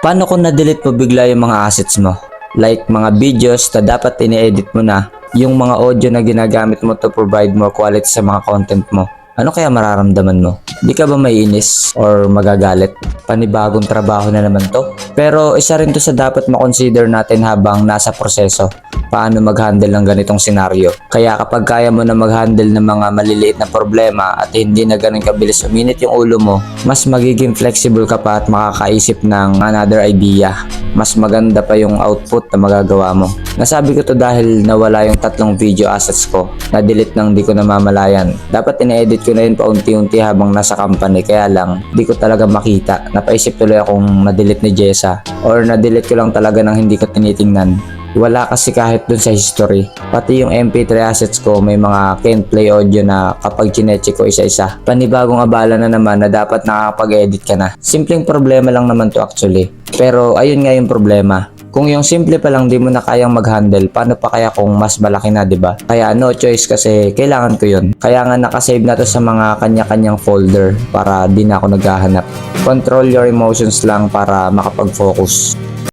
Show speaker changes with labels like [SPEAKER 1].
[SPEAKER 1] Paano kung na-delete mo bigla yung mga assets mo? Like mga videos na dapat ini-edit mo na, yung mga audio na ginagamit mo to provide more quality sa mga content mo. Ano kaya mararamdaman mo? Di ka ba maiinis or magagalit? Panibagong trabaho na naman to? Pero isa rin to sa dapat makonsider natin habang nasa proseso. Paano mag-handle ng ganitong senaryo. Kaya kapag kaya mo na mag-handle ng mga maliliit na problema at hindi na ganun kabilis uminit yung ulo mo, mas magiging flexible ka pa at makakaisip ng another idea. Mas maganda pa yung output na magagawa mo. Nasabi ko to dahil nawala yung tatlong video assets ko. Na-delete nang di ko namamalayan. Dapat ine-edit ko na yun paunti-unti habang nasa company kaya lang di ko talaga makita. Napaisip tuloy akong na-delete ni Jessa or na-delete ko lang talaga nang hindi ko tinitingnan. Wala kasi kahit dun sa history. Pati yung MP3 assets ko may mga can't play audio na kapag chinecheck ko isa-isa. Panibagong abala na naman na dapat nakakapag-edit ka na. Simpleng problema lang naman to actually. Pero ayun nga yung problema. Kung yung simple pa lang di mo na kayang mag-handle, paano pa kaya kung mas malaki na, 'di ba? Kaya no choice kasi kailangan ko 'yun. Kaya nga nakasave na to sa mga kanya-kanyang folder para di na ako naghahanap. Control your emotions lang para makapag-focus.